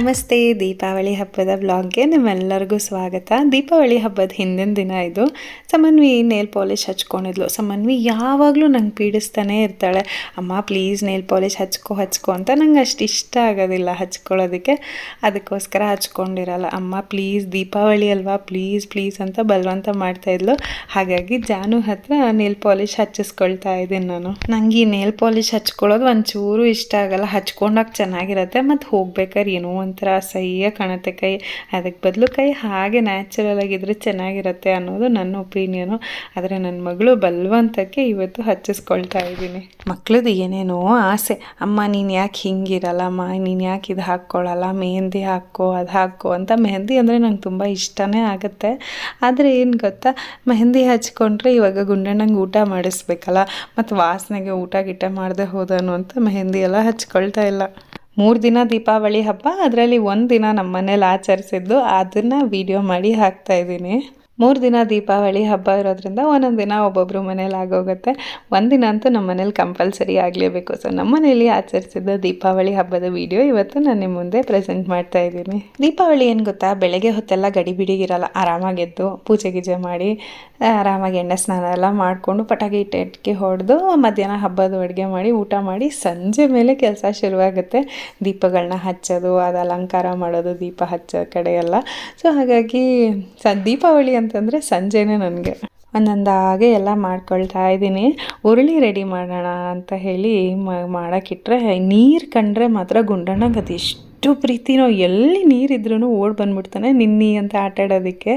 ನಮಸ್ತೆ, ದೀಪಾವಳಿ ಹಬ್ಬದ ಬ್ಲಾಗ್ಗೆ ನಿಮ್ಮೆಲ್ಲರಿಗೂ ಸ್ವಾಗತ. ದೀಪಾವಳಿ ಹಬ್ಬದ ಹಿಂದಿನ ದಿನ ಇದು. ಸಮನ್ವಿ ನೇಲ್ ಪಾಲಿಷ್ ಹಚ್ಕೊಂಡಿದ್ಲು. ಸಮನ್ವಿ ಯಾವಾಗಲೂ ನಂಗೆ ಪೀಡಿಸ್ತಾನೆ ಇರ್ತಾಳೆ. ಅಮ್ಮ ಪ್ಲೀಸ್ ನೇಲ್ ಪಾಲಿಷ್ ಹಚ್ಕೊ ಹಚ್ಕೊ ಅಂತ ನಂಗೆ ಅಷ್ಟು ಇಷ್ಟ ಆಗೋದಿಲ್ಲ ಹಚ್ಕೊಳ್ಳೋದಕ್ಕೆ. ಅದಕ್ಕೋಸ್ಕರ ಹಚ್ಕೊಂಡಿರಲ್ಲ. ಅಮ್ಮ ಪ್ಲೀಸ್ ದೀಪಾವಳಿ ಅಲ್ವಾ? ಪ್ಲೀಸ್ ಪ್ಲೀಸ್ ಅಂತ ಬಲವಂತ ಮಾಡ್ತಾಯಿದ್ಲು ಹಾಗಾಗಿ ಜಾನು ಹತ್ರ ನೇಲ್ ಪಾಲಿಷ್ ಹಚ್ಚಿಸ್ಕೊಳ್ತಾ ಇದ್ದೀನಿ ನಾನು. ನಂಗೆ ಈ ನೇಲ್ ಪಾಲಿಷ್ ಹಚ್ಕೊಳ್ಳೋದು ಒಂಚೂರು ಇಷ್ಟ ಆಗಲ್ಲ. ಹಚ್ಕೊಂಡಾಗ ಚೆನ್ನಾಗಿರುತ್ತೆ. ಮತ್ತು ಹೋಗ್ಬೇಕಾದ್ರೆ ಏನೋ ಒಂಥರ ಸಹಿಯ ಕಾಣುತ್ತೆ ಕೈ. ಅದಕ್ಕೆ ಬದಲು ಕೈ ಹಾಗೆ ನ್ಯಾಚುರಲ್ ಆಗಿದ್ದರೆ ಚೆನ್ನಾಗಿರುತ್ತೆ ಅನ್ನೋದು ನನ್ನ ಒಪಿನಿಯನು ಆದರೆ ನನ್ನ ಮಗಳು ಬಲವಂತಕ್ಕೆ ಇವತ್ತು ಹಚ್ಚಿಸ್ಕೊಳ್ತಾ ಇದ್ದೀನಿ. ಮಕ್ಳದ್ದು ಏನೇನೋ ಆಸೆ. ಅಮ್ಮ, ನೀನು ಯಾಕೆ ಹಿಂಗಿರಲ್ಲಮ್ಮ ನೀನು ಯಾಕೆ ಇದು ಹಾಕ್ಕೊಳ್ಳಲ್ಲ ಮೆಹಂದಿ ಹಾಕೋ ಅದು ಹಾಕೋ ಅಂತ ಮೆಹಂದಿ ಅಂದರೆ ನಂಗೆ ತುಂಬ ಇಷ್ಟನೇ ಆಗುತ್ತೆ. ಆದರೆ ಏನು ಗೊತ್ತಾ? ಮೆಹಂದಿ ಹಚ್ಕೊಂಡ್ರೆ ಇವಾಗ ಗುಂಡಣ್ಣಂಗೆ ಊಟ ಮಾಡಿಸ್ಬೇಕಲ್ಲ. ಮತ್ತು ವಾಸನೆಗೆ ಊಟ ಗಿಟ ಮಾಡದೆ ಹೋದನು ಅಂತ ಮೆಹಂದಿ ಎಲ್ಲ ಹಚ್ಕೊಳ್ತಾ ಇಲ್ಲ. ಮೂರು ದಿನ ದೀಪಾವಳಿ ಹಬ್ಬ, ಅದರಲ್ಲಿ ಒಂದು ದಿನ ನಮ್ಮ ಮನೇಲಿ ಆಚರಿಸಿದ್ದು, ಅದನ್ನು ವಿಡಿಯೋ ಮಾಡಿ ಹಾಕ್ತಾ ಇದ್ದೀನಿ. ಮೂರು ದಿನ ದೀಪಾವಳಿ ಹಬ್ಬ ಇರೋದ್ರಿಂದ ಒಂದೊಂದು ದಿನ ಒಬ್ಬೊಬ್ಬರು ಮನೇಲಿ ಆಗೋಗುತ್ತೆ. ಒಂದಿನ ಅಂತೂ ನಮ್ಮ ಮನೇಲಿ ಕಂಪಲ್ಸರಿ ಆಗಲೇಬೇಕು. ಸೊ ನಮ್ಮ ಮನೇಲಿ ಆಚರಿಸಿದ ದೀಪಾವಳಿ ಹಬ್ಬದ ವಿಡಿಯೋ ಇವತ್ತು ನಾನು ನಿಮ್ಮ ಮುಂದೆ ಪ್ರೆಸೆಂಟ್ ಮಾಡ್ತಾ ಇದ್ದೀನಿ. ದೀಪಾವಳಿ ಏನು ಗೊತ್ತಾ? ಬೆಳಗ್ಗೆ ಹೊತ್ತೆಲ್ಲ ಗಡಿ ಬಿಡಿಗಿರಲ್ಲ. ಆರಾಮಾಗೆದ್ದು ಪೂಜೆ ಗೀಜೆ ಮಾಡಿ ಆರಾಮಾಗಿ ಎಣ್ಣೆ ಸ್ನಾನ ಎಲ್ಲ ಮಾಡಿಕೊಂಡು ಪಟಾಕಿ ಇಟ್ಟಿಗೆ ಹೊಡೆದು ಮಧ್ಯಾಹ್ನ ಹಬ್ಬದ ಅಡುಗೆ ಮಾಡಿ, ಊಟ ಮಾಡಿ ಸಂಜೆ ಮೇಲೆ ಕೆಲಸ ಶುರುವಾಗುತ್ತೆ. ದೀಪಗಳನ್ನ ಹಚ್ಚೋದು, ಅದು ಅಲಂಕಾರ ಮಾಡೋದು, ದೀಪ ಹಚ್ಚೋ ಕಡೆಯೆಲ್ಲ. ಸೊ ಹಾಗಾಗಿ ಸ ದೀಪಾವಳಿ ಅಂತಂದರೆ ಸಂಜೆನೇ ನನಗೆ. ಒಂದೊಂದಾಗೆ ಎಲ್ಲ ಮಾಡ್ಕೊಳ್ತಾ ಇದ್ದೀನಿ. ಉರುಳಿ ರೆಡಿ ಮಾಡೋಣ ಅಂತ ಹೇಳಿ ಮಾಡೋಕ್ಕಿಟ್ರೆ ನೀರು ಕಂಡ್ರೆ ಮಾತ್ರ ಗುಂಡಣ್ಣಗೆ ಅದು ಎಷ್ಟು ಪ್ರೀತಿನೋ ಎಲ್ಲಿ ನೀರಿದ್ರೂ ಓಡಿ ಬಂದ್ಬಿಡ್ತಾನೆ. ನಿನ್ನಿ ಅಂತ ಆಟಾಡೋದಕ್ಕೆ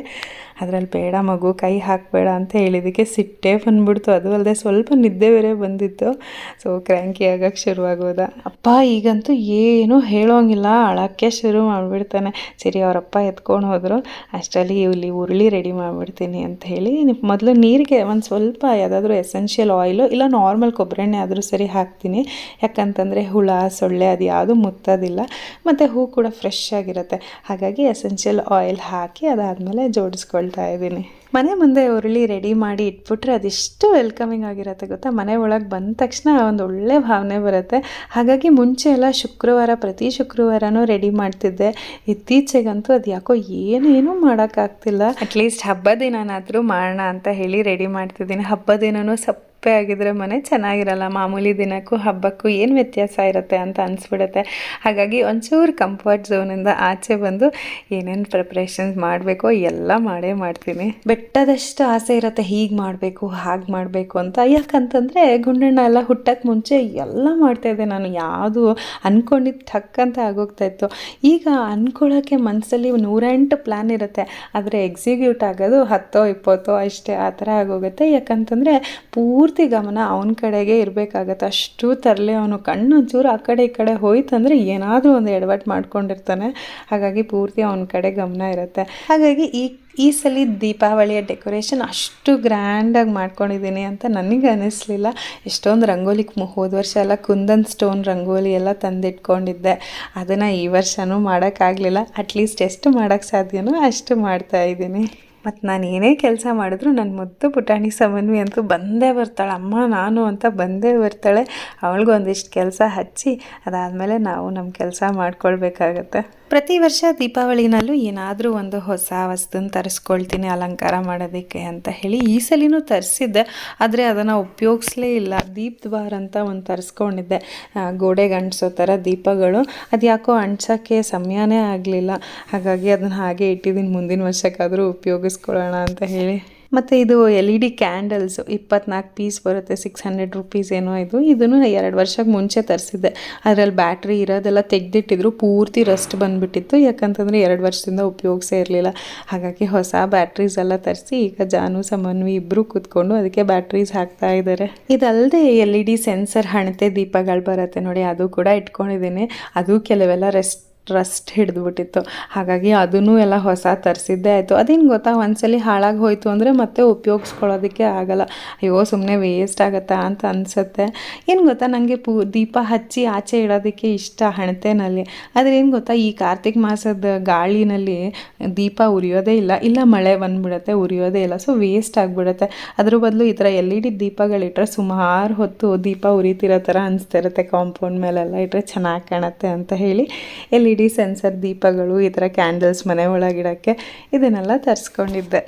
ಅದರಲ್ಲಿ ಬೇಡ ಮಗು, ಕೈ ಹಾಕಬೇಡ ಅಂತ ಹೇಳಿದ್ದಕ್ಕೆ ಸಿಟ್ಟೇ ಬಂದ್ಬಿಡ್ತು. ಅದು ಅಲ್ಲದೆ ಸ್ವಲ್ಪ ನಿದ್ದೆ ಬೇರೆ ಬಂದಿತ್ತು. ಸೊ ಕ್ರ್ಯಾಂಕಿ ಆಗಕ್ಕೆ ಶುರುವಾಗೋದ. ಅಪ್ಪ ಈಗಂತೂ ಏನೂ ಹೇಳೋಂಗಿಲ್ಲ. ಅಳಕ್ಕೆ ಶುರು ಮಾಡಿಬಿಡ್ತಾನೆ. ಸರಿ, ಅವರಪ್ಪ ಎತ್ಕೊಂಡು ಹೋದರು. ಅಷ್ಟರಲ್ಲಿ ಇಲ್ಲಿ ಉರುಳಿ ರೆಡಿ ಮಾಡಿಬಿಡ್ತೀನಿ ಅಂತ ಹೇಳಿ ಮೊದಲು ನೀರಿಗೆ ಒಂದು ಸ್ವಲ್ಪ ಯಾವುದಾದ್ರೂ ಎಸೆನ್ಷಿಯಲ್ ಆಯಿಲು ಇಲ್ಲ ನಾರ್ಮಲ್ ಕೊಬ್ಬರೆಣ್ಣೆ ಆದರೂ ಸರಿ ಹಾಕ್ತೀನಿ. ಯಾಕಂತಂದರೆ ಹುಳ, ಸೊಳ್ಳೆ ಅದು ಯಾವುದು ಮುತ್ತೋದಿಲ್ಲ. ಮತ್ತು ಹೂ ಕೂಡ ಫ್ರೆಶ್ ಆಗಿರುತ್ತೆ. ಹಾಗಾಗಿ ಎಸೆನ್ಷಿಯಲ್ ಆಯಿಲ್ ಹಾಕಿ ಅದಾದಮೇಲೆ ಜೋಡಿಸ್ಕೊಳ್ತಾ ಇದ್ದೀನಿ. ಮನೆ ಮುಂದೆ ಉರುಳಿ ರೆಡಿ ಮಾಡಿ ಇಟ್ಬಿಟ್ರೆ ಅದೆಷ್ಟು ವೆಲ್ಕಮಿಂಗ್ ಆಗಿರುತ್ತೆ ಗೊತ್ತಾ? ಮನೆ ಒಳಗೆ ಬಂದ ತಕ್ಷಣ ಒಂದು ಒಳ್ಳೆ ಭಾವನೆ ಬರುತ್ತೆ. ಹಾಗಾಗಿ ಮುಂಚೆ ಎಲ್ಲ ಶುಕ್ರವಾರ, ಪ್ರತಿ ಶುಕ್ರವಾರನೂ ರೆಡಿ ಮಾಡ್ತಿದ್ದೆ. ಇತ್ತೀಚೆಗಂತೂ ಅದು ಯಾಕೋ ಏನೇನೂ ಮಾಡೋಕ್ಕಾಗ್ತಿಲ್ಲ ಅಟ್ಲೀಸ್ಟ್ ಹಬ್ಬ ದಿನನಾದರೂ ಮಾಡೋಣ ಅಂತ ಹೇಳಿ ರೆಡಿ ಮಾಡ್ತಿದ್ದೀನಿ. ಹಬ್ಬ ದಿನನೂ ಸಪ್ ಸಪ್ಪೆ ಆಗಿದ್ರೆ ಮನೆ ಚೆನ್ನಾಗಿರಲ್ಲ, ಮಾಮೂಲಿ ದಿನಕ್ಕೂ ಹಬ್ಬಕ್ಕೂ ಏನು ವ್ಯತ್ಯಾಸ ಇರುತ್ತೆ ಅಂತ ಅನಿಸ್ಬಿಡುತ್ತೆ. ಹಾಗಾಗಿ ಒಂಚೂರು ಕಂಫರ್ಟ್ ಝೋನಿಂದ ಆಚೆ ಬಂದು ಏನೇನು ಪ್ರಿಪ್ರೇಷನ್ಸ್ ಮಾಡಬೇಕೋ ಎಲ್ಲ ಮಾಡೇ ಮಾಡ್ತೀನಿ. ಬೆಟ್ಟದಷ್ಟು ಆಸೆ ಇರುತ್ತೆ, ಹೀಗೆ ಮಾಡಬೇಕು, ಹಾಗೆ ಮಾಡಬೇಕು ಅಂತ. ಯಾಕಂತಂದರೆ ಗುಂಡಣ್ಣ ಎಲ್ಲ ಹುಟ್ಟಕ್ಕೆ ಮುಂಚೆ ಎಲ್ಲ ಮಾಡ್ತಾಯಿದ್ದೆ ನಾನು, ಯಾವುದು ಅಂದ್ಕೊಂಡಿದ್ದು ಥಕ್ಕಂತ ಆಗೋಗ್ತಾ ಇತ್ತು. ಈಗ ಅಂದ್ಕೊಳ್ಳೋಕ್ಕೆ ಮನಸ್ಸಲ್ಲಿ ನೂರೆಂಟು ಪ್ಲ್ಯಾನ್ ಇರುತ್ತೆ. ಆದರೆ ಎಕ್ಸಿಕ್ಯೂಟ್ ಆಗೋದು ಹತ್ತೋ, ಇಪ್ಪತ್ತೋ ಅಷ್ಟೇ, ಆ ಥರ ಆಗೋಗುತ್ತೆ. ಯಾಕಂತಂದರೆ ಪೂರ್ತಿ ಪೂರ್ತಿ ಗಮನ ಅವನ ಕಡೆಗೆ ಇರಬೇಕಾಗತ್ತೆ. ಅಷ್ಟು ತರಲೆ ಅವನು. ಕಣ್ಣು ಒಂಚೂರು ಆ ಕಡೆ ಈ ಕಡೆ ಹೋಯ್ತಂದರೆ ಏನಾದರೂ ಒಂದು ಎಡವಟ್ಟು ಮಾಡ್ಕೊಂಡಿರ್ತಾನೆ. ಹಾಗಾಗಿ ಪೂರ್ತಿ ಅವನ ಕಡೆ ಗಮನ ಇರುತ್ತೆ. ಹಾಗಾಗಿ ಈ ಈ ಸಲ ದೀಪಾವಳಿಯ ಡೆಕೋರೇಷನ್ ಅಷ್ಟು ಗ್ರ್ಯಾಂಡಾಗಿ ಮಾಡ್ಕೊಂಡಿದ್ದೀನಿ ಅಂತ ನನಗೆ ಅನ್ನಿಸ್ಲಿಲ್ಲ ಎಷ್ಟೊಂದು ರಂಗೋಲಿ ಹೋದ ವರ್ಷ ಎಲ್ಲ ಕುಂದನ್ ಸ್ಟೋನ್ ರಂಗೋಲಿ ಎಲ್ಲ ತಂದಿಟ್ಕೊಂಡಿದ್ದೆ. ಅದನ್ನು ಈ ವರ್ಷವೂ ಮಾಡೋಕ್ಕಾಗಲಿಲ್ಲ. ಅಟ್ಲೀಸ್ಟ್ ಎಷ್ಟು ಮಾಡೋಕ್ಕೆ ಸಾಧ್ಯನೋ ಅಷ್ಟು ಮಾಡ್ತಾಯಿದ್ದೀನಿ ಮತ್ತು ನಾನು ಏನೇ ಕೆಲಸ ಮಾಡಿದ್ರು ನನ್ನ ಮುದ್ದು ಪುಟಾಣಿ ಸಮನ್ವಿ ಅಂತೂ ಬಂದೇ ಬರ್ತಾಳೆ. ಅಮ್ಮ, ನಾನು ಅಂತ ಬಂದೇ ಬರ್ತಾಳೆ. ಅವಳಿಗೂ ಒಂದಿಷ್ಟು ಕೆಲಸ ಹಚ್ಚಿ ಅದಾದಮೇಲೆ ನಾವು ನಮ್ಮ ಕೆಲಸ ಮಾಡ್ಕೊಳ್ಬೇಕಾಗತ್ತೆ. ಪ್ರತಿ ವರ್ಷ ದೀಪಾವಳಿನಲ್ಲೂ ಏನಾದರೂ ಒಂದು ಹೊಸ ವಸ್ತುನ ತರಿಸ್ಕೊಳ್ತೀನಿ, ಅಲಂಕಾರ ಮಾಡೋದಕ್ಕೆ ಅಂತ ಹೇಳಿ ಈ ಸಲಿನೂ ತರಿಸಿದ್ದೆ. ಆದರೆ ಅದನ್ನು ಉಪಯೋಗಿಸ್ಲೇ ಇಲ್ಲ. ದೀಪದ್ವಾರ ಅಂತ ಒಂದು ತರಿಸ್ಕೊಂಡಿದ್ದೆ. ಗೋಡೆಗೆ ಅಂಟಿಸೋ ಥರ ದೀಪಗಳು. ಅದು ಯಾಕೋ ಅಂಟ್ಸೋಕ್ಕೆ ಸಮಯನೇ ಆಗಲಿಲ್ಲ. ಹಾಗಾಗಿ ಅದನ್ನು ಹಾಗೆ ಇಟ್ಟಿದ್ದೀನಿ ಮುಂದಿನ ವರ್ಷಕ್ಕಾದರೂ ಉಪಯೋಗಿಸ್ಕೊಳ್ಳೋಣ ಅಂತ ಹೇಳಿ. ಮತ್ತು ಇದು ಎಲ್ ಇ ಡಿ ಕ್ಯಾಂಡಲ್ಸು ಇಪ್ಪತ್ನಾಲ್ಕು ಪೀಸ್ ಬರುತ್ತೆ ಸಿಕ್ಸ್ ಹಂಡ್ರೆಡ್ ರುಪೀಸ್ ಏನೋ ಇದು. ಇದನ್ನು ಎರಡು ವರ್ಷಕ್ಕೆ ಮುಂಚೆ ತರಿಸಿದ್ದೆ. ಅದರಲ್ಲಿ ಬ್ಯಾಟ್ರಿ ಇರೋದೆಲ್ಲ ತೆಗೆದಿಟ್ಟಿದ್ರು, ಪೂರ್ತಿ ರಸ್ಟ್ ಬಂದುಬಿಟ್ಟಿತ್ತು. ಯಾಕಂತಂದರೆ ಎರಡು ವರ್ಷದಿಂದ ಉಪಯೋಗಿಸೇ ಇರಲಿಲ್ಲ. ಹಾಗಾಗಿ ಹೊಸ ಬ್ಯಾಟ್ರೀಸ್ ಎಲ್ಲ ತರಿಸಿ, ಈಗ ಜಾನು, ಸಮನ್ವಿ ಇಬ್ಬರು ಕೂತ್ಕೊಂಡು ಅದಕ್ಕೆ ಬ್ಯಾಟ್ರೀಸ್ ಹಾಕ್ತಾ ಇದ್ದಾರೆ ಇದಲ್ಲದೆ ಎಲ್ ಇ ಡಿ ಸೆನ್ಸರ್ ಹಣತೆ ದೀಪಗಳು ಬರುತ್ತೆ ನೋಡಿ, ಅದು ಕೂಡ ಇಟ್ಕೊಂಡಿದ್ದೀನಿ. ಅದು ಕೆಲವೆಲ್ಲ ರೆಸ್ಟ್ ಟ್ರಸ್ಟ್ ಹಿಡಿದ್ಬಿಟ್ಟಿತ್ತು. ಹಾಗಾಗಿ ಅದನ್ನು ಎಲ್ಲ ಹೊಸ ತರಿಸಿದ್ದೇ ಆಯಿತು. ಅದೇನು ಗೊತ್ತಾ, ಒಂದ್ಸಲಿ ಹಾಳಾಗಿ ಹೋಯಿತು ಅಂದರೆ ಮತ್ತೆ ಉಪಯೋಗಿಸ್ಕೊಳ್ಳೋದಕ್ಕೆ ಆಗಲ್ಲ. ಅಯ್ಯೋ ಸುಮ್ಮನೆ ವೇಸ್ಟ್ ಆಗುತ್ತಾ ಅಂತ ಅನಿಸುತ್ತೆ. ಏನು ಗೊತ್ತಾ ನನಗೆ ಪೂ, ದೀಪ ಹಚ್ಚಿ ಆಚೆ ಇಡೋದಕ್ಕೆ ಇಷ್ಟ ಹಣತೆನಲ್ಲಿ. ಆದರೆ ಏನು ಗೊತ್ತಾ, ಈ ಕಾರ್ತಿಕ್ ಮಾಸದ ಗಾಳಿನಲ್ಲಿ ದೀಪ ಉರಿಯೋದೇ ಇಲ್ಲ. ಇಲ್ಲ, ಮಳೆ ಬಂದುಬಿಡುತ್ತೆ, ಉರಿಯೋದೇ ಇಲ್ಲ. ಸೊ ವೇಸ್ಟ್ ಆಗಿಬಿಡುತ್ತೆ. ಅದ್ರ ಬದಲು ಈ ಥರ ಎಲ್ ಇ ಡಿ ದೀಪಗಳಿಟ್ಟರೆ ಸುಮಾರು ಹೊತ್ತು ದೀಪ ಉರಿತಿರೋ ಥರ ಅನಿಸ್ತಿರುತ್ತೆ. ಕಾಂಪೌಂಡ್ ಮೇಲೆಲ್ಲ ಇಟ್ಟರೆ ಚೆನ್ನಾಗಿ ಕಾಣುತ್ತೆ ಅಂತ ಹೇಳಿ ಎಲ್ ಇ ಡಿ ಸೆನ್ಸರ್ ದೀಪಗಳು, ಈ ಥರ ಕ್ಯಾಂಡಲ್ಸ್ ಮನೆ ಒಳಗಿಡೋಕ್ಕೆ ಇದನ್ನೆಲ್ಲ ತರಿಸ್ಕೊಂಡಿದ್ದೆ.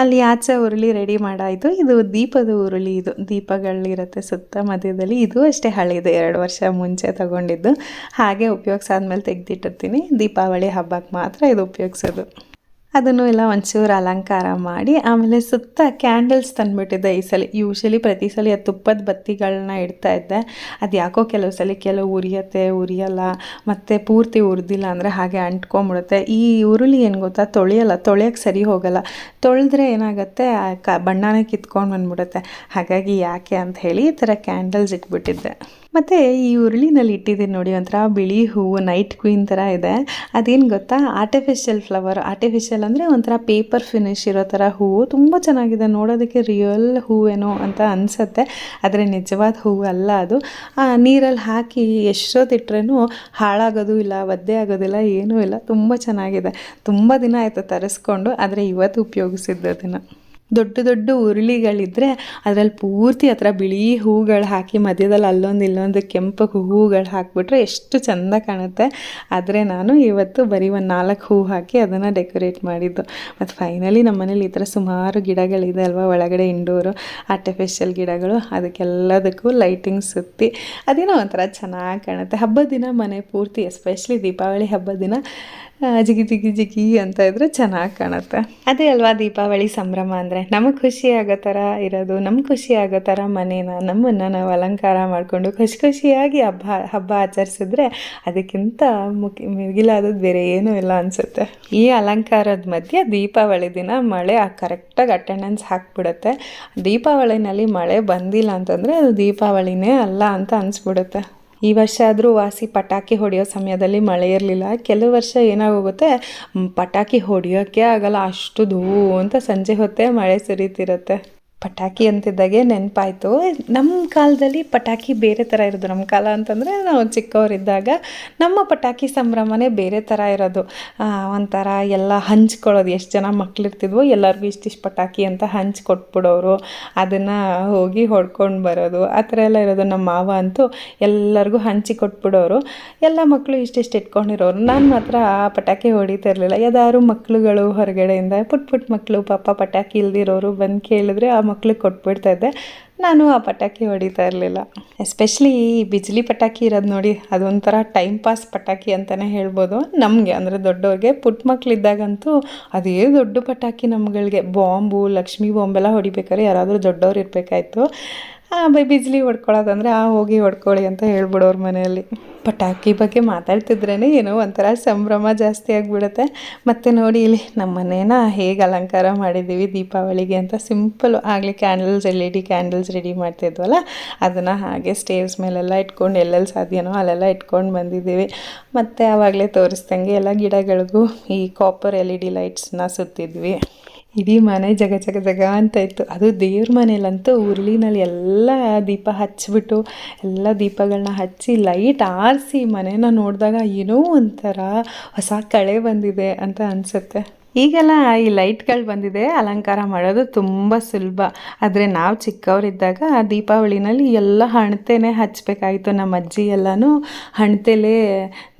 ಅಲ್ಲಿ ಆಚೆ ಉರುಳಿ ರೆಡಿ ಮಾಡಾಯಿತು. ಇದು ದೀಪದ ಉರುಳಿ ಇದು. ದೀಪಗಳಿರುತ್ತೆ ಸುತ್ತ ಮಧ್ಯದಲ್ಲಿ. ಇದು ಅಷ್ಟೇ ಹಳೆಯದು ಎರಡು ವರ್ಷ ಮುಂಚೆ ತಗೊಂಡಿದ್ದು. ಹಾಗೆ ಉಪಯೋಗಿಸಾದ್ಮೇಲೆ ತೆಗೆದಿಟ್ಟಿರ್ತೀನಿ. ದೀಪಾವಳಿ ಹಬ್ಬಕ್ಕೆ ಮಾತ್ರ ಇದು ಉಪಯೋಗಿಸೋದು. ಅದನ್ನು ಎಲ್ಲ ಒಂಚೂರು ಅಲಂಕಾರ ಮಾಡಿ, ಆಮೇಲೆ ಸುತ್ತ ಕ್ಯಾಂಡಲ್ಸ್ ತಂದುಬಿಟ್ಟಿದ್ದೆ ಈ ಸಲ. ಯೂಶಲಿ ಪ್ರತಿ ಸಲ ಆ ತುಪ್ಪದ ಬತ್ತಿಗಳನ್ನ ಇಡ್ತಾ ಇದ್ದೆ. ಅದು ಯಾಕೋ ಕೆಲವು ಸಲ ಕೆಲವು ಉರಿಯತ್ತೆ, ಉರಿಯಲ್ಲ, ಮತ್ತು ಪೂರ್ತಿ ಉರಿದಿಲ್ಲ ಅಂದರೆ ಹಾಗೆ ಅಂಟ್ಕೊಂಬಿಡುತ್ತೆ ಈ ಉರುಳಿ ಏನು ಗೊತ್ತಾ, ತೊಳೆಯಲ್ಲ ತೊಳೆಯೋಕ್ಕೆ ಸರಿ ಹೋಗಲ್ಲ. ತೊಳೆದ್ರೆ ಏನಾಗುತ್ತೆ ಕ ಬಣ್ಣನೇ ಕಿತ್ಕೊಂಡು ಬಂದ್ಬಿಡುತ್ತೆ. ಹಾಗಾಗಿ ಯಾಕೆ ಅಂತ ಹೇಳಿ ಈ ಥರ ಕ್ಯಾಂಡಲ್ಸ್ ಇಟ್ಬಿಟ್ಟಿದ್ದೆ. ಮತ್ತು ಈ ಉರುಳಿನಲ್ಲಿ ಇಟ್ಟಿದ್ದೀನಿ ನೋಡಿ, ಒಂಥರ ಬಿಳಿ ಹೂವು ನೈಟ್ ಕ್ವೀನ್ ಥರ ಇದೆ. ಅದೇನು ಗೊತ್ತಾ? ಆರ್ಟಿಫಿಷಿಯಲ್ ಫ್ಲವರ್ ಆರ್ಟಿಫಿಷಿಯಲ್ ಅಂದರೆ ಒಂಥರ ಪೇಪರ್ ಫಿನಿಶ್ ಇರೋ ಥರ ಹೂವು. ತುಂಬ ಚೆನ್ನಾಗಿದೆ. ನೋಡೋದಕ್ಕೆ ರಿಯಲ್ ಹೂವೇನೋ ಅಂತ ಅನಿಸುತ್ತೆ. ಆದರೆ ನಿಜವಾದ ಹೂವು ಅಲ್ಲ ಅದು. ನೀರಲ್ಲಿ ಹಾಕಿ ಎಷ್ಟೊತ್ತಿಟ್ರೂ ಹಾಳಾಗೋದು ಇಲ್ಲ, ಒದ್ದೆ ಆಗೋದಿಲ್ಲ, ಏನೂ ಇಲ್ಲ. ತುಂಬ ಚೆನ್ನಾಗಿದೆ. ತುಂಬ ದಿನ ಆಯಿತು ತರಿಸ್ಕೊಂಡು, ಆದರೆ ಇವತ್ತು ಉಪಯೋಗಿಸಿದ್ದು ಅದನ್ನು ದೊಡ್ಡ ದೊಡ್ಡ ಉರುಳಿಗಳಿದ್ದರೆ ಅದರಲ್ಲಿ ಪೂರ್ತಿ ಹತ್ರ ಬಿಳಿ ಹೂಗಳು ಹಾಕಿ ಮಧ್ಯದಲ್ಲಿ ಅಲ್ಲೊಂದು ಇಲ್ಲೊಂದು ಕೆಂಪು ಹೂಗಳು ಹಾಕಿಬಿಟ್ರೆ ಎಷ್ಟು ಚಂದ ಕಾಣುತ್ತೆ. ಆದರೆ ನಾನು ಇವತ್ತು ಬರೀ ಒಂದು ನಾಲ್ಕು ಹೂ ಹಾಕಿ ಅದನ್ನು ಡೆಕೋರೇಟ್ ಮಾಡಿದ್ದು. ಮತ್ತು ಫೈನಲಿ ನಮ್ಮ ಮನೇಲಿ ಈ ಥರ ಸುಮಾರು ಗಿಡಗಳಿದೆ ಅಲ್ವಾ ಒಳಗಡೆ ಇಂಡೋರು ಆರ್ಟಿಫಿಷಿಯಲ್ ಗಿಡಗಳು, ಅದಕ್ಕೆಲ್ಲದಕ್ಕೂ ಲೈಟಿಂಗ್ ಸುತ್ತಿ ಅದೇನೋ ಒಂಥರ ಚೆನ್ನಾಗಿ ಕಾಣುತ್ತೆ. ಹಬ್ಬದ ದಿನ ಮನೆ ಪೂರ್ತಿ ಎಸ್ಪೆಷಲಿ ದೀಪಾವಳಿ ಹಬ್ಬದ ದಿನ ಜಿಗಿ ಜಿಗಿ ಜಿಗಿ ಅಂತ ಇದ್ರೆ ಚೆನ್ನಾಗಿ ಕಾಣುತ್ತೆ. ಅದೇ ಅಲ್ವಾ ದೀಪಾವಳಿ ಸಂಭ್ರಮ ಅಂದರೆ? ನಮಗೆ ಖುಷಿ ಆಗೋ ಥರ ಇರೋದು ನಮ್ಗೆ ಖುಷಿ ಆಗೋ ಥರ ಮನೇನ, ನಮ್ಮನ್ನು ನಾವು ಅಲಂಕಾರ ಮಾಡಿಕೊಂಡು ಖುಷಿ ಖುಷಿಯಾಗಿ ಹಬ್ಬ ಹಬ್ಬ ಆಚರಿಸಿದ್ರೆ ಅದಕ್ಕಿಂತ ಮುಖ್ಯ ಮಿಗಿಲಾದದ್ದು ಬೇರೆ ಏನೂ ಇಲ್ಲ ಅನಿಸುತ್ತೆ. ಈ ಅಲಂಕಾರದ ಮಧ್ಯೆ ದೀಪಾವಳಿ ದಿನ ಮಳೆ ಆ ಕರೆಕ್ಟಾಗಿ ಅಟೆಂಡೆನ್ಸ್ ಹಾಕ್ಬಿಡುತ್ತೆ. ದೀಪಾವಳಿನಲ್ಲಿ ಮಳೆ ಬಂದಿಲ್ಲ ಅಂತಂದರೆ ಅದು ದೀಪಾವಳಿನೇ ಅಲ್ಲ ಅಂತ ಅನಿಸ್ಬಿಡುತ್ತೆ. ಈ ವರ್ಷ ಆದರೂ ವಾಸಿ ಪಟಾಕಿ ಹೊಡೆಯೋ ಸಮಯದಲ್ಲಿ ಮಳೆ ಇರಲಿಲ್ಲ. ಕೆಲವು ವರ್ಷ ಏನಾಗೋಗುತ್ತೆ ಪಟಾಕಿ ಹೊಡೆಯೋಕ್ಕೆ ಆಗಲ್ಲ, ಅಷ್ಟು ಧೂ ಅಂತ ಸಂಜೆ ಹೊತ್ತೇ ಮಳೆ ಸುರಿತಿರುತ್ತೆ. ಪಟಾಕಿ ಅಂತಿದ್ದಾಗೆ ನೆನಪಾಯಿತು. ನಮ್ಮ ಕಾಲದಲ್ಲಿ ಪಟಾಕಿ ಬೇರೆ ಥರ ಇರೋದು. ನಮ್ಮ ಕಾಲ ಅಂತಂದರೆ ನಾವು ಚಿಕ್ಕವರಿದ್ದಾಗ ನಮ್ಮ ಪಟಾಕಿ ಸಂಭ್ರಮನೇ ಬೇರೆ ಥರ ಇರೋದು. ಒಂಥರ ಎಲ್ಲ ಹಂಚ್ಕೊಳ್ಳೋದು. ಎಷ್ಟು ಜನ ಮಕ್ಳಿರ್ತಿದ್ವೋ ಎಲ್ಲರಿಗೂ ಇಷ್ಟಿಷ್ಟು ಪಟಾಕಿ ಅಂತ ಹಂಚಿ ಕೊಟ್ಬಿಡೋರು. ಅದನ್ನು ಹೋಗಿ ಹೊಡ್ಕೊಂಡು ಬರೋದು. ಆ ಥರ ಎಲ್ಲ ಇರೋದು ನಮ್ಮ ಮಾವ ಅಂತೂ ಎಲ್ಲರಿಗೂ ಹಂಚಿ ಕೊಟ್ಬಿಡೋರು. ಎಲ್ಲ ಮಕ್ಕಳು ಇಷ್ಟಿಷ್ಟು ಇಟ್ಕೊಂಡಿರೋರು. ನಾನು ಮಾತ್ರ ಆ ಪಟಾಕಿ ಹೊಡಿತಾ ಇರಲಿಲ್ಲ. ಯಾವ್ದಾದ್ರು ಮಕ್ಕಳುಗಳು ಹೊರಗಡೆಯಿಂದ ಪುಟ್ ಪುಟ್ ಮಕ್ಕಳು ಪಾಪ ಪಟಾಕಿ ಇಲ್ದಿರೋರು ಬಂದು ಕೇಳಿದ್ರೆ ಆ ಮಕ್ಳಿಗೆ ಕೊಟ್ಬಿಡ್ತಾ ಇದ್ದೆ. ನಾನು ಆ ಪಟಾಕಿ ಹೊಡಿತಾ ಇರಲಿಲ್ಲ. ಎಸ್ಪೆಷಲಿ ಈ ಬಿಜ್ಲಿ ಪಟಾಕಿ ಇರೋದು ನೋಡಿ ಅದೊಂಥರ ಟೈಮ್ ಪಾಸ್ ಪಟಾಕಿ ಅಂತಲೇ ಹೇಳ್ಬೋದು. ನಮಗೆ ಅಂದರೆ ದೊಡ್ಡವ್ರಿಗೆ ಪುಟ್ಟ ಮಕ್ಕಳಿದ್ದಾಗಂತೂ ಅದೇ ದೊಡ್ಡ ಪಟಾಕಿ ನಮ್ಗಳಿಗೆ. ಬಾಂಬು, ಲಕ್ಷ್ಮಿ ಬಾಂಬೆಲ್ಲ ಹೊಡಿಬೇಕಾದ್ರೆ ಯಾರಾದರೂ ದೊಡ್ಡವ್ರು ಇರಬೇಕಾಯ್ತು. ಬೈ ಬಿಜ್ಲಿ ಹೊಡ್ಕೊಳ್ಳೋದಂದ್ರೆ ಆ, ಹೋಗಿ ಹೊಡ್ಕೊಳ್ಳಿ ಅಂತ ಹೇಳ್ಬಿಡೋರು ಮನೆಯಲ್ಲಿ. ಪಟಾಕಿ ಬಗ್ಗೆ ಮಾತಾಡ್ತಿದ್ರೇ ಏನೋ ಒಂಥರ ಸಂಭ್ರಮ ಜಾಸ್ತಿ ಆಗಿಬಿಡುತ್ತೆ. ಮತ್ತು ನೋಡಿ ಇಲ್ಲಿ ನಮ್ಮ ಮನೇನ ಹೇಗೆ ಅಲಂಕಾರ ಮಾಡಿದ್ದೀವಿ ದೀಪಾವಳಿಗೆ ಅಂತ ಸಿಂಪಲ್ ಆಗಲಿ candles, L E D candles ready ಮಾಡ್ತಿದ್ವಲ್ಲ, ಅದನ್ನು ಹಾಗೆ ಸ್ಟೇವ್ಸ್ ಮೇಲೆಲ್ಲ ಇಟ್ಕೊಂಡು, ಎಲ್ಲೆಲ್ಲಿ ಸಾಧ್ಯನೋ ಅಲ್ಲೆಲ್ಲ ಇಟ್ಕೊಂಡು ಬಂದಿದ್ದೀವಿ. ಮತ್ತು ಆವಾಗಲೇ ತೋರಿಸ್ದಂಗೆ ಎಲ್ಲ ಗಿಡಗಳಿಗೂ ಈ ಕಾಪರ್ ಎಲ್ ಇ ಡಿ ಲೈಟ್ಸನ್ನ ಸುತ್ತಿದ್ವಿ. ಇಡೀ ಮನೆ ಜಗ ಜಗ ಜಗ ಅಂತ ಇತ್ತು. ಅದು ದೇವ್ರ ಮನೇಲಂತೂ ಉರುಳಿನಲ್ಲಿ ಎಲ್ಲ ದೀಪ ಹಚ್ಚಿಬಿಟ್ಟು, ಎಲ್ಲ ದೀಪಗಳನ್ನ ಹಚ್ಚಿ, ಲೈಟ್ ಆರಿಸಿ ಮನೇನ ನೋಡಿದಾಗ ಏನೋ ಒಂಥರ ಹೊಸ ಕಳೆ ಬಂದಿದೆ ಅಂತ ಅನಿಸುತ್ತೆ. ಈಗೆಲ್ಲ ಈ ಲೈಟ್ಗಳು ಬಂದಿದೆ, ಅಲಂಕಾರ ಮಾಡೋದು ತುಂಬ ಸುಲಭ. ಆದರೆ ನಾವು ಚಿಕ್ಕವರಿದ್ದಾಗ ದೀಪಾವಳಿನಲ್ಲಿ ಎಲ್ಲ ಹಣತೆನೇ ಹಚ್ಚಬೇಕಾಗಿತ್ತು ನಮ್ಮ ಅಜ್ಜಿ ಎಲ್ಲನೂ. ಹಣತೆಲೇ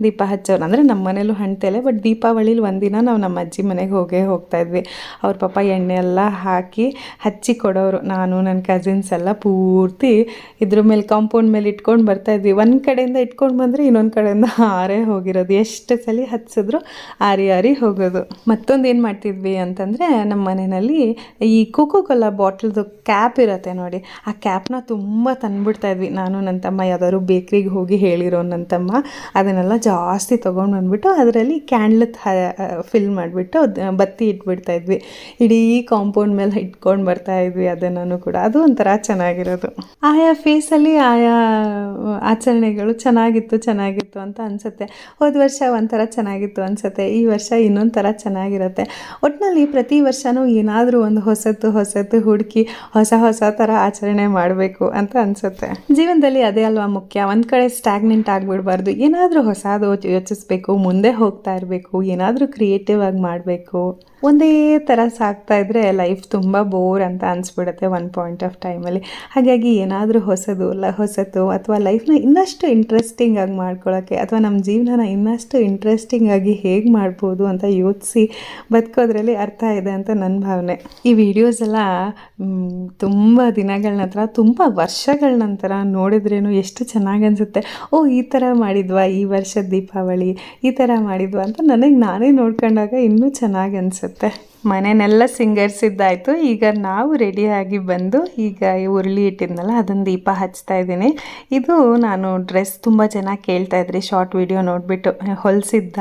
ದೀಪ ಹಚ್ಚೋರು. ಅಂದರೆ ನಮ್ಮ ಮನೇಲೂ ಹಣತೆಲೆ, ಬಟ್ ದೀಪಾವಳಿಲಿ ಒಂದಿನ ನಾವು ನಮ್ಮ ಅಜ್ಜಿ ಮನೆಗೆ ಹೋಗೇ ಹೋಗ್ತಾ ಇದ್ವಿ. ಅವ್ರ ಪಾಪ ಎಣ್ಣೆ ಎಲ್ಲ ಹಾಕಿ ಹಚ್ಚಿ ಕೊಡೋರು. ನಾನು ನನ್ನ ಕಸಿನ್ಸ್ ಎಲ್ಲ ಪೂರ್ತಿ ಇದ್ರ ಮೇಲೆ ಕಾಂಪೌಂಡ್ ಮೇಲೆ ಇಟ್ಕೊಂಡು ಬರ್ತಾ ಇದ್ವಿ. ಒಂದು ಕಡೆಯಿಂದ ಇಟ್ಕೊಂಡು ಬಂದರೆ ಇನ್ನೊಂದು ಕಡೆಯಿಂದ ಆರೇ ಹೋಗಿರೋದು. ಎಷ್ಟು ಸಲ ಹಚ್ಚಿದ್ರು ಆರಿ ಆರಿ ಹೋಗೋದು. ಮತ್ತೊಂದು ಏನು ಮಾಡ್ತಿದ್ವಿ ಅಂತಂದರೆ ನಮ್ಮ ಮನೆಯಲ್ಲಿ ಈ ಕೋಕೋ ಕೋಲಾ ಬಾಟ್ಲ್ದು ಕ್ಯಾಪ್ ಇರುತ್ತೆ ನೋಡಿ. ಆ ಕ್ಯಾಪ್ನ ತುಂಬ ತಂದುಬಿಡ್ತಾ ಇದ್ವಿ. ನಾನು ನನ್ನ ತಮ್ಮ, ಯಾವ್ದಾದ್ರು ಬೇಕ್ರಿಗೆ ಹೋಗಿ ಹೇಳಿರೋ ನನ್ನ ತಮ್ಮ, ಅದನ್ನೆಲ್ಲ ಜಾಸ್ತಿ ತೊಗೊಂಡು ಬಂದ್ಬಿಟ್ಟು ಅದರಲ್ಲಿ ಕ್ಯಾಂಡ್ಲತ್ ಫಿಲ್ ಮಾಡಿಬಿಟ್ಟು ಬತ್ತಿ ಇಟ್ಬಿಡ್ತಾ ಇದ್ವಿ. ಇಡೀ ಕಾಂಪೌಂಡ್ ಮೇಲೆ ಇಟ್ಕೊಂಡು ಬರ್ತಾ ಇದ್ವಿ ಅದನ್ನು ಕೂಡ. ಅದು ಒಂಥರ ಚೆನ್ನಾಗಿರೋದು. ಆಯಾ ಫೇಸಲ್ಲಿ ಆಯಾ, ಆಚರಣೆಗಳು ಚೆನ್ನಾಗಿತ್ತು ಚೆನ್ನಾಗಿತ್ತು ಅಂತ ಅನಿಸುತ್ತೆ. ಹೋದ ವರ್ಷ ಒಂಥರ ಚೆನ್ನಾಗಿತ್ತು ಅನಿಸುತ್ತೆ. ಈ ವರ್ಷ ಇನ್ನೊಂದು ಥರ ಚೆನ್ನಾಗಿರುತ್ತೆ ಒಟ್ಟಿನಲ್ಲಿ ಪ್ರತಿ ವರ್ಷವೂ ಏನಾದರೂ ಒಂದು ಹೊಸತು ಹೊಸತು ಹುಡುಕಿ ಹೊಸ ಹೊಸ ಥರ ಆಚರಣೆ ಮಾಡಬೇಕು ಅಂತ ಅನಿಸುತ್ತೆ. ಜೀವನದಲ್ಲಿ ಅದೇ ಅಲ್ವಾ ಮುಖ್ಯ? ಒಂದು ಕಡೆ ಸ್ಟ್ಯಾಗ್ನೆಂಟ್ ಆಗಿಬಿಡ್ಬಾರ್ದು. ಏನಾದರೂ ಹೊಸದು ಯೋಚಿಸ್ಬೇಕು, ಮುಂದೆ ಹೋಗ್ತಾ ಇರಬೇಕು, ಏನಾದರೂ ಕ್ರಿಯೇಟಿವ್ ಆಗಿ ಮಾಡಬೇಕು. ಒಂದೇ ಥರ ಸಾಕ್ತಾ ಇದ್ದರೆ ಲೈಫ್ ತುಂಬ ಬೋರ್ ಅಂತ ಅನಿಸ್ಬಿಡುತ್ತೆ ಒನ್ ಪಾಯಿಂಟ್ ಆಫ್ ಟೈಮಲ್ಲಿ ಹಾಗಾಗಿ ಏನಾದರೂ ಹೊಸದು, ಲ, ಹೊಸತು ಅಥವಾ ಲೈಫ್ನ ಇನ್ನಷ್ಟು ಇಂಟ್ರೆಸ್ಟಿಂಗ್ ಆಗಿ ಮಾಡ್ಕೊಳ್ಳೋಕ್ಕೆ ಅಥವಾ ನಮ್ಮ ಜೀವನನ ಇನ್ನಷ್ಟು ಇಂಟ್ರೆಸ್ಟಿಂಗ್ ಆಗಿ ಹೇಗೆ ಮಾಡ್ಬೋದು ಅಂತ ಯೋಚಿಸಿ ಬದುಕೋದ್ರಲ್ಲಿ ಅರ್ಥ ಇದೆ ಅಂತ ನನ್ನ ಭಾವನೆ. ಈ ವಿಡಿಯೋಸ್ ಎಲ್ಲ ತುಂಬ ದಿನಗಳ ನಂತರ, ತುಂಬ ವರ್ಷಗಳ ನಂತರ ನೋಡಿದ್ರೇನು ಎಷ್ಟು ಚೆನ್ನಾಗಿ ಅನಿಸುತ್ತೆ. ಓ, ಈ ಥರ ಮಾಡಿದ್ವಾ, ಈ ವರ್ಷದ ದೀಪಾವಳಿ, ಈ ಥರ ಮಾಡಿದ್ವಾ ಅಂತ ನನಗೆ ನಾನೇ ನೋಡ್ಕೊಂಡಾಗ ಇನ್ನೂ ಚೆನ್ನಾಗಿ ಅನಿಸುತ್ತೆ. sitten ಮನೆನೆಲ್ಲ ಸಿಂಗರಿಸಿದ್ದಾಯಿತು ಈಗ ನಾವು ರೆಡಿಯಾಗಿ ಬಂದು ಈಗ ಈ ಉರುಳಿ ಇಟ್ಟಿದ್ನಲ್ಲ ಅದನ್ನು ದೀಪ ಹಚ್ತಾ ಇದ್ದೀನಿ. ಇದು ನಾನು ಡ್ರೆಸ್ ತುಂಬ ಚೆನ್ನಾಗಿ ಕೇಳ್ತಾ ಇದ್ರಿ ಶಾರ್ಟ್ ವಿಡಿಯೋ ನೋಡಿಬಿಟ್ಟು. ಹೊಲಿಸಿದ್ದ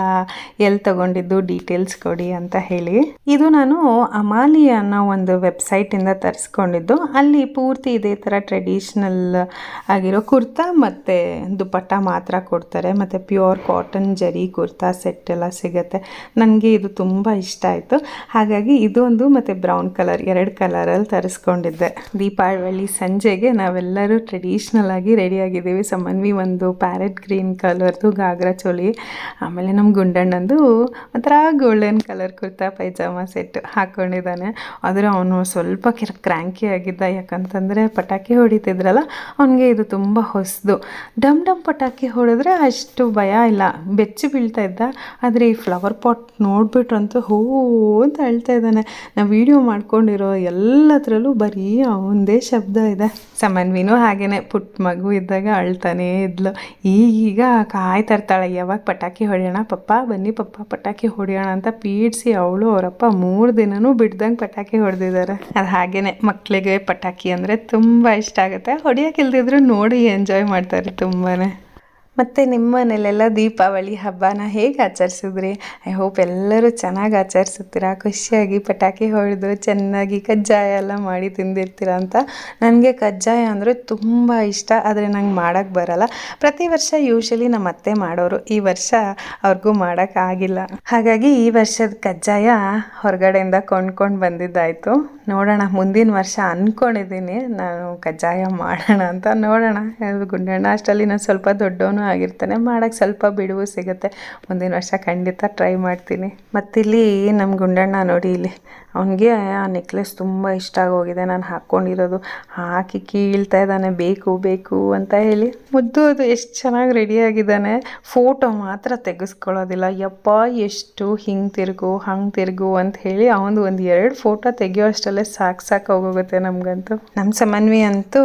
ಎಲ್ಲಿ ತಗೊಂಡಿದ್ದು ಡೀಟೇಲ್ಸ್ ಕೊಡಿ ಅಂತ ಹೇಳಿ. ಇದು ನಾನು ಅಮಾಲಿ ಅನ್ನೋ ಒಂದು ವೆಬ್ಸೈಟಿಂದ ತರಿಸ್ಕೊಂಡಿದ್ದು. ಅಲ್ಲಿ ಪೂರ್ತಿ ಇದೇ ಥರ ಟ್ರೆಡಿಷ್ನಲ್ ಆಗಿರೋ ಕುರ್ತಾ ಮತ್ತು ದುಪ್ಪಟ್ಟ ಮಾತ್ರ ಕೊಡ್ತಾರೆ. ಮತ್ತು ಪ್ಯೂರ್ ಕಾಟನ್ ಜರಿ ಕುರ್ತಾ ಸೆಟ್ ಎಲ್ಲ ಸಿಗುತ್ತೆ. ನನಗೆ ಇದು ತುಂಬ ಇಷ್ಟ ಆಯಿತು. ಹಾಗಾಗಿ ಇದೊಂದು ಮತ್ತು ಬ್ರೌನ್ ಕಲರ್, ಎರಡು ಕಲರಲ್ಲಿ ತರಿಸ್ಕೊಂಡಿದ್ದೆ. ದೀಪಾವಳಿ ಸಂಜೆಗೆ ನಾವೆಲ್ಲರೂ ಟ್ರೆಡಿಷ್ನಲ್ ಆಗಿ ರೆಡಿಯಾಗಿದ್ದೀವಿ ಸಮನ್ವಿ ಒಂದು ಪ್ಯಾರೆಟ್ ಗ್ರೀನ್ ಕಲರ್ದು ಗಾಗ್ರ ಚೋಳಿ ಆಮೇಲೆ ನಮ್ಮ ಗುಂಡಣ್ಣಂದು ಒಂಥರ golden colour kurta pyjama set ಹಾಕ್ಕೊಂಡಿದ್ದಾನೆ ಆದರೆ ಅವನು ಸ್ವಲ್ಪ ಕಿರ ಕ್ರ್ಯಾಂಕಿ ಆಗಿದ್ದ. ಯಾಕಂತಂದರೆ ಪಟಾಕಿ ಹೊಡಿತಿದ್ರಲ್ಲ, ಅವನಿಗೆ ಇದು ತುಂಬ ಹೊಸದು. ಡಮ್ ಡಮ್ ಪಟಾಕಿ ಹೊಡೆದ್ರೆ ಅಷ್ಟು ಭಯ ಇಲ್ಲ. ಬೆಚ್ಚಿ ಬೀಳ್ತಾ ಇದ್ದ. ಆದರೆ ಈ ಫ್ಲವರ್ ಪಾಟ್ ನೋಡ್ಬಿಟ್ರಂತೂ ಹೂ ಅಂತ ಹೇಳ್ತಾ ಇದ್ದಾನೆ. ನಾವು ವಿಡಿಯೋ ಮಾಡ್ಕೊಂಡಿರೋ ಎಲ್ಲದರಲ್ಲೂ ಬರೀ ಅವನದೇ ಶಬ್ದ ಇದೆ. ಸಮನ್ವಿನೂ ಹಾಗೇನೆ ಪುಟ್ಟ ಮಗು ಇದ್ದಾಗ ಅಳ್ತಾನೇ ಇದ್ಲು. ಈಗೀಗ ಕಾಯ್ತಾ ಇರ್ತಾಳೆ ಯಾವಾಗ ಪಟಾಕಿ ಹೊಡೆಯೋಣ? ಪಪ್ಪ, ಬನ್ನಿ ಪಪ್ಪ, ಪಟಾಕಿ ಹೊಡೆಯೋಣ ಅಂತ ಪೀಡಿಸಿ ಅವಳು ಅವರಪ್ಪ ಮೂರು ದಿನನೂ ಬಿಡ್ದಂಗೆ ಪಟಾಕಿ ಹೊಡೆದಿದ್ದಾರೆ ಅದು ಹಾಗೇನೆ ಮಕ್ಕಳಿಗೆ ಪಟಾಕಿ ಅಂದರೆ ತುಂಬ ಇಷ್ಟ ಆಗುತ್ತೆ. ಹೊಡೆಯೋಕ್ಕಿಲ್ದಿದ್ರು ನೋಡಿ ಎಂಜಾಯ್ ಮಾಡ್ತಾರೆ ತುಂಬಾ ಮತ್ತು ನಿಮ್ಮ ಮನೇಲೆಲ್ಲ ದೀಪಾವಳಿ ಹಬ್ಬನ ಹೇಗೆ ಆಚರಿಸಿದ್ರಿ? ಐ ಹೋಪ್ ಎಲ್ಲರೂ ಚೆನ್ನಾಗಿ ಆಚರಿಸುತ್ತೀರಾ? ಖುಷಿಯಾಗಿ ಪಟಾಕಿ ಹೊಡೆದು ಚೆನ್ನಾಗಿ ಕಜ್ಜಾಯ ಎಲ್ಲ ಮಾಡಿ ತಿಂದಿರ್ತೀರ ಅಂತ? ನನಗೆ ಕಜ್ಜಾಯ ಅಂದರೆ ತುಂಬ ಇಷ್ಟ, ಆದರೆ ನಂಗೆ ಮಾಡೋಕ್ಕೆ ಬರಲ್ಲ. ಪ್ರತಿ ವರ್ಷ ಯೂಶಲಿ ನಮ್ಮ ಅತ್ತೆ ಮಾಡೋರು. ಈ ವರ್ಷ ಅವ್ರಿಗೂ ಮಾಡೋಕ್ಕಾಗಿಲ್ಲ ಹಾಗಾಗಿ ಈ ವರ್ಷದ ಕಜ್ಜಾಯ ಹೊರಗಡೆಯಿಂದ ಕೊಂಡ್ಕೊಂಡು ಬಂದಿದ್ದಾಯಿತು. ನೋಡೋಣ, ಮುಂದಿನ ವರ್ಷ ಅಂದ್ಕೊಂಡಿದ್ದೀನಿ ನಾನು ಕಜ್ಜಾಯ ಮಾಡೋಣ ಅಂತ ನೋಡೋಣ. ಗುಂಡಣ್ಣ ಅಷ್ಟರಲ್ಲಿ ನಾನು ಸ್ವಲ್ಪ ದೊಡ್ಡವನು ಆಗಿರ್ತಾನೆ ಮಾಡೋಕ್ಕೆ ಸ್ವಲ್ಪ ಬಿಡುವು ಸಿಗುತ್ತೆ. ಮುಂದಿನ ವರ್ಷ ಖಂಡಿತ ಟ್ರೈ ಮಾಡ್ತೀನಿ. ಮತ್ತಿಲ್ಲಿ ನಮ್ಮ ಗುಂಡಣ್ಣ ನೋಡಿ ಇಲ್ಲಿ. ಅವನಿಗೆ ಆ ನೆಕ್ಲೆಸ್ ತುಂಬ ಇಷ್ಟ ಆಗೋಗಿದೆ. ನಾನು ಹಾಕ್ಕೊಂಡಿರೋದು ಹಾಕಿ ಕೀಳ್ತಾ ಇದ್ದಾನೆ. ಬೇಕು ಬೇಕು ಅಂತ ಹೇಳಿ ಮುದ್ದು ಅದು ಎಷ್ಟು ಚೆನ್ನಾಗಿ ರೆಡಿಯಾಗಿದ್ದಾನೆ ಫೋಟೋ ಮಾತ್ರ ತೆಗೆಸ್ಕೊಳ್ಳೋದಿಲ್ಲ. ಯಪ್ಪ, ಎಷ್ಟು ಹಿಂಗೆ ತಿರುಗು, ಹಂಗೆ ತಿರುಗು ಅಂತ ಹೇಳಿ ಅವನು ಒಂದು ಎರಡು ಫೋಟೋ ತೆಗಿಯೋ ಅಷ್ಟಲ್ಲೇ ಸಾಕು ಸಾಕು ಹೋಗೋಗುತ್ತೆ ನಮಗಂತೂ. ನಮ್ಮ ಸಮನ್ವಿ ಅಂತೂ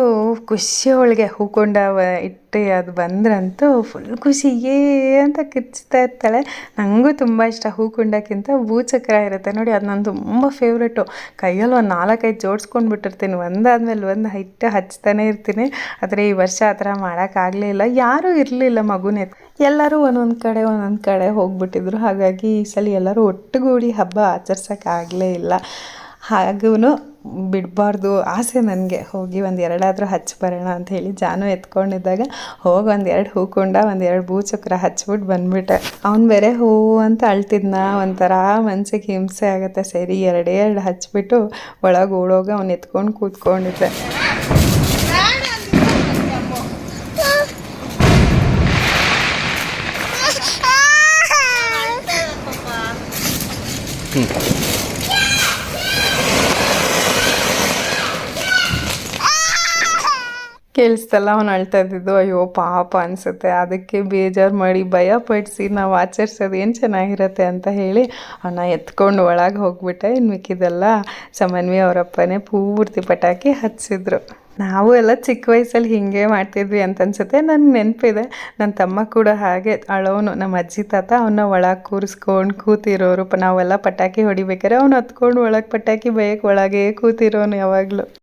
ಖುಷಿ ಒಳಗೆ ಹೂಕೊಂಡ ಇಟ್ಟು, ಅದು ಬಂದ್ರಂತೂ ಫುಲ್ ಖುಷಿ. ಏ ಅಂತ ಕಿರ್ಚ್ತಾ ಇರ್ತಾಳೆ. ನನಗೂ ತುಂಬ ಇಷ್ಟ. ಹೂಕುಂಡಕ್ಕಿಂತ ಭೂಚಕ್ರ ಇರುತ್ತೆ. ನೋಡಿ, ಅದು ನಾನು ತುಂಬ ಫೇವ್ರೇಟು ಕೈಯಲ್ಲಿ ಒಂದು ನಾಲ್ಕೈದು ಜೋಡಿಸ್ಕೊಂಡು ಬಿಟ್ಟಿರ್ತೀನಿ. ಒಂದಾದ್ಮೇಲೆ ಒಂದು ಹಿಟ್ಟು ಹಚ್ತಾನೆ ಇರ್ತೀನಿ. ಆದರೆ ಈ ವರ್ಷ ಆ ಥರ ಮಾಡೋಕ್ಕಾಗಲೇ ಇಲ್ಲ ಯಾರೂ ಇರಲಿಲ್ಲ ಮಗುನೇ. ಎಲ್ಲರೂ ಒಂದೊಂದು ಕಡೆ ಒಂದೊಂದು ಕಡೆ ಹೋಗ್ಬಿಟ್ಟಿದ್ರು. ಹಾಗಾಗಿ ಈ ಸಲ ಎಲ್ಲರೂ ಒಟ್ಟುಗೂಡಿ ಹಬ್ಬ ಆಚರಿಸೋಕ್ಕಾಗಲೇ ಇಲ್ಲ. ಹಾಗೂ ಬಿಡಬಾರ್ದು ಆಸೆ ನನಗೆ. ಹೋಗಿ ಒಂದು ಎರಡಾದರೂ ಹಚ್ಚಿ ಬರೋಣ ಅಂತ ಹೇಳಿ ಜಾನು ಎತ್ಕೊಂಡಿದ್ದಾಗ ಹೋಗಿ ಒಂದು ಎರಡು ಹೂಕೊಂಡ ಒಂದು ಎರಡು ಭೂಚಕ್ರ ಹಚ್ಬಿಟ್ಟು ಬಂದ್ಬಿಟ್ಟೆ. ಅವ್ನು ಬೇರೆ ಹೂವು ಅಂತ ಅಳ್ತಿದ್ನ. ಒಂಥರ ಮನ್ಸಿಗೆ ಹಿಂಸೆ ಆಗುತ್ತೆ. ಸರಿ, ಎರಡೇ ಎರಡು ಹಚ್ಬಿಟ್ಟು ಒಳಗೆ ಓಡೋಗ ಅವ್ನು ಎತ್ಕೊಂಡು ಕೂತ್ಕೊಂಡಿದ್ದೆ. ಕೇಳಿಸ್ತಲ್ಲ ಅವ್ನು ಅಳ್ತಾ ಅಯ್ಯೋ, ಪಾಪ ಅನಿಸುತ್ತೆ. ಅದಕ್ಕೆ ಬೇಜಾರು ಮಾಡಿ ಭಯ ಪಡಿಸಿ, ನಾವು ಆಚರಿಸೋದು ಏನು ಚೆನ್ನಾಗಿರತ್ತೆ ಅಂತ ಹೇಳಿ ಅವನ್ನ ಎತ್ಕೊಂಡು ಒಳಗೆ ಹೋಗ್ಬಿಟ್ಟೆ. ಇನ್ನು ಮಿಕ್ಕಿದೆಲ್ಲ ಸಮನ್ವಿ ಅವರಪ್ಪನೇ ಪೂರ್ತಿ ಪಟಾಕಿ ಹಚ್ಚಿದ್ರು. ನಾವು ಎಲ್ಲ ಚಿಕ್ಕ ವಯಸ್ಸಲ್ಲಿ ಹೀಗೆ ಮಾಡ್ತಿದ್ವಿ ಅಂತ ಅನ್ಸುತ್ತೆ. ನನ್ನ ನೆನಪಿದೆ. ನನ್ನ ತಮ್ಮ ಕೂಡ ಹಾಗೆ. ಅಳೋನು ನಮ್ಮ ಅಜ್ಜಿ ತಾತ ಅವನ್ನ ಒಳಗೆ ಕೂರಿಸ್ಕೊಂಡು ಕೂತಿರೋರು. ನಾವೆಲ್ಲ ಪಟಾಕಿ ಹೊಡಿಬೇಕಾದ್ರೆ ಅವ್ನು ಹತ್ಕೊಂಡು ಒಳಗೆ ಪಟಾಕಿ ಬಯಕ್ಕೆ ಒಳಗೆ ಕೂತಿರೋನು ಯಾವಾಗಲೂ.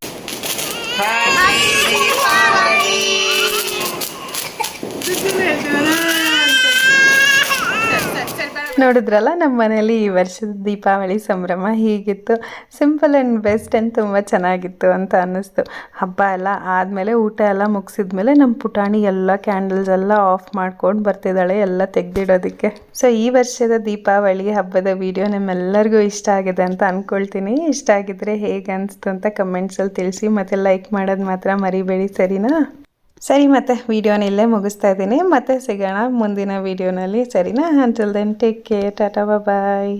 ನೋಡಿದ್ರಲ್ಲ ನಮ್ಮ ಮನೇಲಿ ಈ ವರ್ಷದ ದೀಪಾವಳಿ ಸಂಭ್ರಮ ಹೀಗಿತ್ತು. ಸಿಂಪಲ್ ಆ್ಯಂಡ್ ಬೆಸ್ಟ್ ಆ್ಯಂಡ್ ತುಂಬ ಚೆನ್ನಾಗಿತ್ತು ಅಂತ ಅನ್ನಿಸ್ತು. ಹಬ್ಬ ಎಲ್ಲ ಆದಮೇಲೆ ಊಟ ಎಲ್ಲ ಮುಗಿಸಿದ್ಮೇಲೆ ನಮ್ಮ ಪುಟಾಣಿ ಎಲ್ಲ ಕ್ಯಾಂಡಲ್ಸ್ ಎಲ್ಲ ಆಫ್ ಮಾಡ್ಕೊಂಡು ಬರ್ತಿದ್ದಾಳೆ, ಎಲ್ಲ ತೆಗೆದಿಡೋದಕ್ಕೆ. ಸೊ ಈ ವರ್ಷದ ದೀಪಾವಳಿ ಹಬ್ಬದ ವಿಡಿಯೋ ನಿಮ್ಮೆಲ್ಲರಿಗೂ ಇಷ್ಟ ಆಗಿದೆ ಅಂತ ಅಂದ್ಕೊಳ್ತೀನಿ ಇಷ್ಟ ಆಗಿದ್ರೆ ಹೇಗೆ ಅನಿಸ್ತು ಅಂತ ಕಮೆಂಟ್ಸಲ್ಲಿ ತಿಳಿಸಿ. ಮತ್ತು ಲೈಕ್ ಮಾಡೋದು ಮಾತ್ರ ಮರಿಬೇಡಿ, ಸರಿನಾ? ಸರಿ ಮತ್ತೆ ವಿಡಿಯೋನ ಇಲ್ಲೇ ಮುಗಿಸ್ತಾ ಇದ್ದೀನಿ. ಮತ್ತೆ ಸಿಗೋಣ ಮುಂದಿನ ವಿಡಿಯೋನಲ್ಲಿ. ಸರಿನಾ? Until then take care tata bye